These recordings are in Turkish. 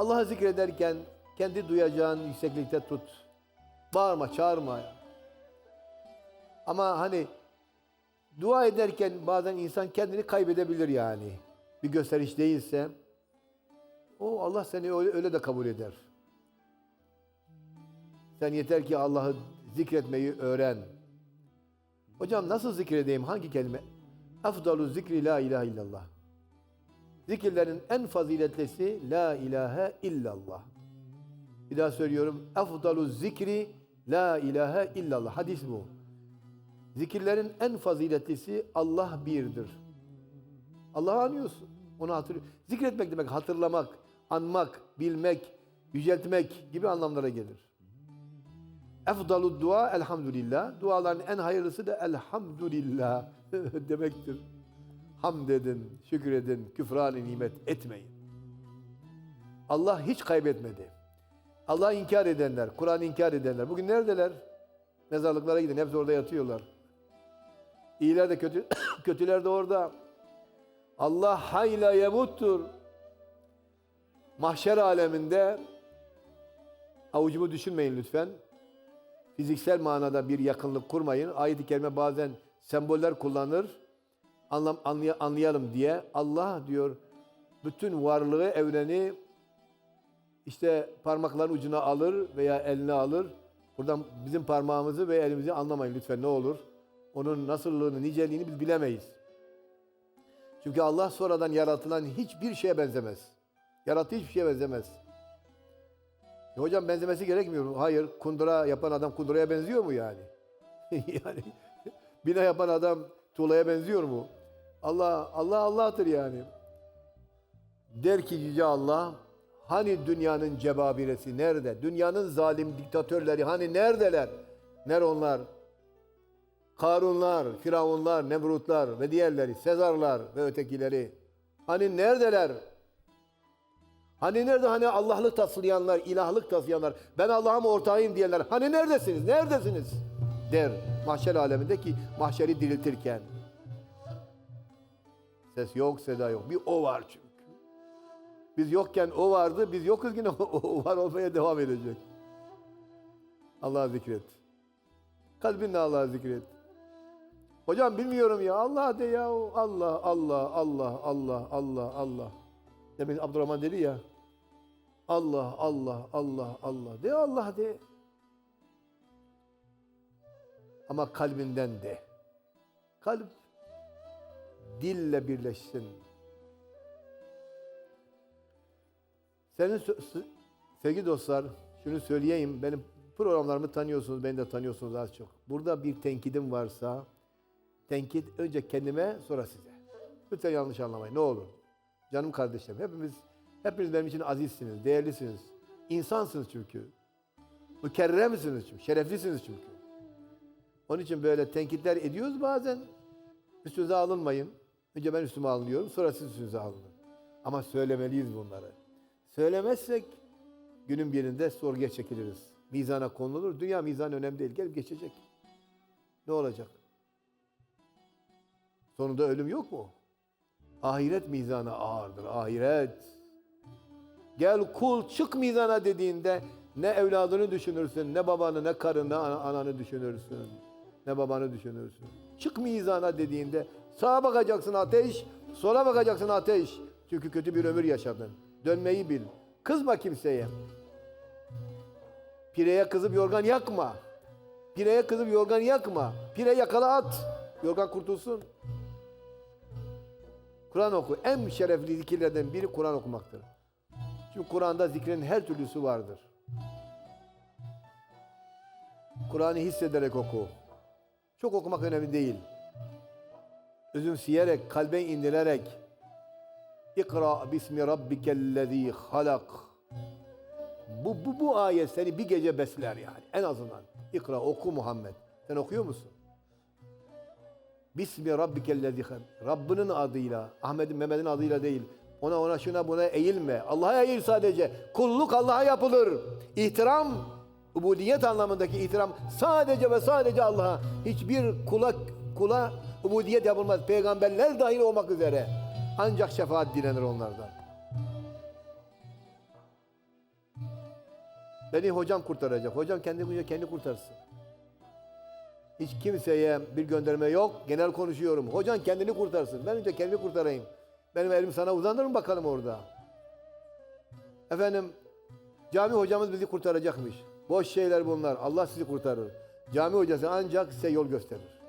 Allah'ı zikrederken kendi duyacağın yükseklikte tut. Bağırma, çağırma. Ama hani dua ederken bazen insan kendini kaybedebilir yani. Bir gösteriş değilse. O Allah seni öyle, öyle de kabul eder. Sen yeter ki Allah'ı zikretmeyi öğren. Hocam nasıl zikredeyim? Hangi kelime? Efdalu zikri la ilahe illallah. Zikirlerin en faziletlisi la ilahe illallah. Bir daha söylüyorum. Efdalu zikri la ilahe illallah. Hadis bu. Zikirlerin en faziletlisi Allah birdir. Allah'ı anıyorsun. Onu hatırlıyor. Zikretmek demek hatırlamak, anmak, bilmek, yüceltmek gibi anlamlara gelir. Efdalu dua elhamdülillah. Duaların en hayırlısı da elhamdülillah demektir. Hamd edin, şükredin, küfran nimet etmeyin. Allah hiç kaybetmedi. Allah inkar edenler, Kur'an inkar edenler. Bugün neredeler? Mezarlıklara gidin. Hepsi orada yatıyorlar. İyiler de kötü, kötüler de orada. Allah hayla yemuttur. Mahşer aleminde avucumu düşünmeyin lütfen. Fiziksel manada bir yakınlık kurmayın. Ayet-i kerime bazen semboller kullanır. Anlam, anlay- anlayalım diye. Allah diyor bütün varlığı, evreni işte parmakların ucuna alır veya eline alır. Buradan bizim parmağımızı ve elimizi anlamayın lütfen ne olur. Onun nasıllığını, niceliğini biz bilemeyiz. Çünkü Allah sonradan yaratılan hiçbir şeye benzemez. Yarattığı hiçbir şeye benzemez. E hocam benzemesi gerekmiyor mu? Hayır. Kundura yapan adam kunduraya benziyor mu yani? yani bina yapan adam tuğlaya benziyor mu? Allah Allah Allah'tır yani. Der ki Yüce Allah, hani dünyanın cebabiresi nerede? Dünyanın zalim diktatörleri hani neredeler? Ner onlar? Karunlar, Firavunlar, Nemrutlar ve diğerleri, Sezarlar ve ötekileri. Hani neredeler? Hani nerede hani Allah'lık taslayanlar, ilahlık taslayanlar, ben Allah'ım ortağıyım diyenler. Hani neredesiniz? Neredesiniz? Der mahşer aleminde ki mahşeri diriltirken. Ses yok, seda yok. Bir o var çünkü. Biz yokken o vardı, biz yokuz yine o var olmaya devam edecek. Allah'a zikret. Kalbinle Allah'a zikret. Hocam bilmiyorum ya. Allah de ya. Allah, Allah, Allah, Allah, Allah, Allah. Demin Abdurrahman dedi ya. Allah, Allah, Allah, Allah. De Allah de. Ama kalbinden de. Kalp dille birleşsin. Senin sevgili dostlar, şunu söyleyeyim. Benim programlarımı tanıyorsunuz, beni de tanıyorsunuz az çok. Burada bir tenkidim varsa, tenkit önce kendime, sonra size. Lütfen yanlış anlamayın, ne olur. Canım kardeşlerim, hepimiz, hepiniz benim için azizsiniz, değerlisiniz. İnsansınız çünkü. Mükerremsiniz çünkü, şereflisiniz çünkü. Onun için böyle tenkitler ediyoruz bazen. Üstünüze alınmayın. Önce ben üstüme alınıyorum, sonra siz üstünüze alının. Ama söylemeliyiz bunları. Söylemezsek günün birinde sorguya çekiliriz. Mizana konulur. Dünya mizan önemli değil. Gelip geçecek. Ne olacak? Sonunda ölüm yok mu? Ahiret mizana ağırdır. Ahiret. Gel kul çık mizana dediğinde ne evladını düşünürsün, ne babanı, ne karını, ana- ananı düşünürsün. Ne babanı düşünürsün. Çık mizana dediğinde sağa bakacaksın ateş, sola bakacaksın ateş. Çünkü kötü bir ömür yaşadın. Dönmeyi bil. Kızma kimseye. Pireye kızıp yorgan yakma. Pireye kızıp yorgan yakma. Pire yakala at. Yorgan kurtulsun. Kur'an oku. En şerefli zikirlerden biri Kur'an okumaktır. Çünkü Kur'an'da zikrin her türlüsü vardır. Kur'an'ı hissederek oku. Çok okumak önemli değil. Özümseyerek, kalbe indirerek. İkra bismi rabbikellezî halak. Bu, bu, bu ayet seni bir gece besler yani. En azından. İkra oku Muhammed. Sen okuyor musun? Bismi rabbikellezî halak. Rabbinin adıyla, Ahmet'in, Mehmet'in adıyla değil. Ona ona şuna buna eğilme. Allah'a eğil sadece. Kulluk Allah'a yapılır. İhtiram, ubudiyet anlamındaki ihtiram sadece ve sadece Allah'a. Hiçbir kula kula ubudiyet yapılmaz. Peygamberler dahil olmak üzere. Ancak şefaat dilenir onlardan. Beni hocam kurtaracak. Hocam kendi kendi kurtarsın. Hiç kimseye bir gönderme yok. Genel konuşuyorum. Hocam kendini kurtarsın. Ben önce kendimi kurtarayım. Benim elim sana uzanır mı bakalım orada? Efendim cami hocamız bizi kurtaracakmış. Boş şeyler bunlar. Allah sizi kurtarır. Cami hocası ancak size yol gösterir.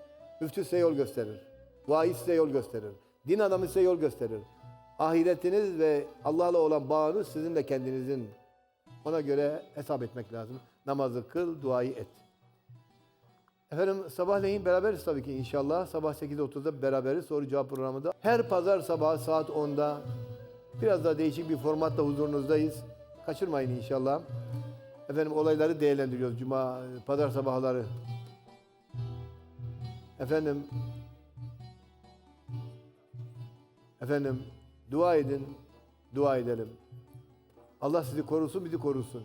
Müftü size yol gösterir. Vaiz size yol gösterir. Din adamı size yol gösterir. Ahiretiniz ve Allah'la olan bağınız sizin de kendinizin. Ona göre hesap etmek lazım. Namazı kıl, duayı et. Efendim sabahleyin beraberiz tabii ki inşallah. Sabah 8.30'da beraberiz soru cevap programında. Her pazar sabahı saat 10'da biraz daha değişik bir formatla huzurunuzdayız. Kaçırmayın inşallah. Efendim olayları değerlendiriyoruz cuma, pazar sabahları. Efendim Efendim dua edin, dua edelim. Allah sizi korusun, bizi korusun.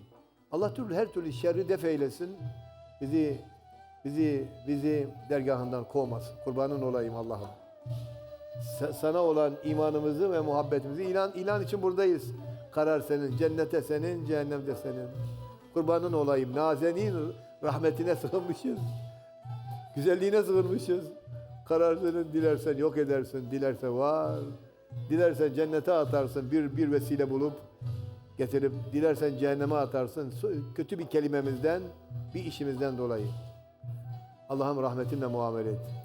Allah türlü her türlü şerri def eylesin. Bizi bizi bizi dergahından kovmasın. Kurbanın olayım Allah'ım. Sa- Sana olan imanımızı ve muhabbetimizi ilan ilan için buradayız. Karar senin, cennete senin, cehennemde senin. Kurbanın olayım. Nazenin rahmetine sığınmışız. Güzelliğine sığınmışız. Karar senin, dilersen yok edersin, dilerse var. Dilersen cennete atarsın bir bir vesile bulup getirip dilersen cehenneme atarsın kötü bir kelimemizden, bir işimizden dolayı. Allah'ım rahmetinle muamele et.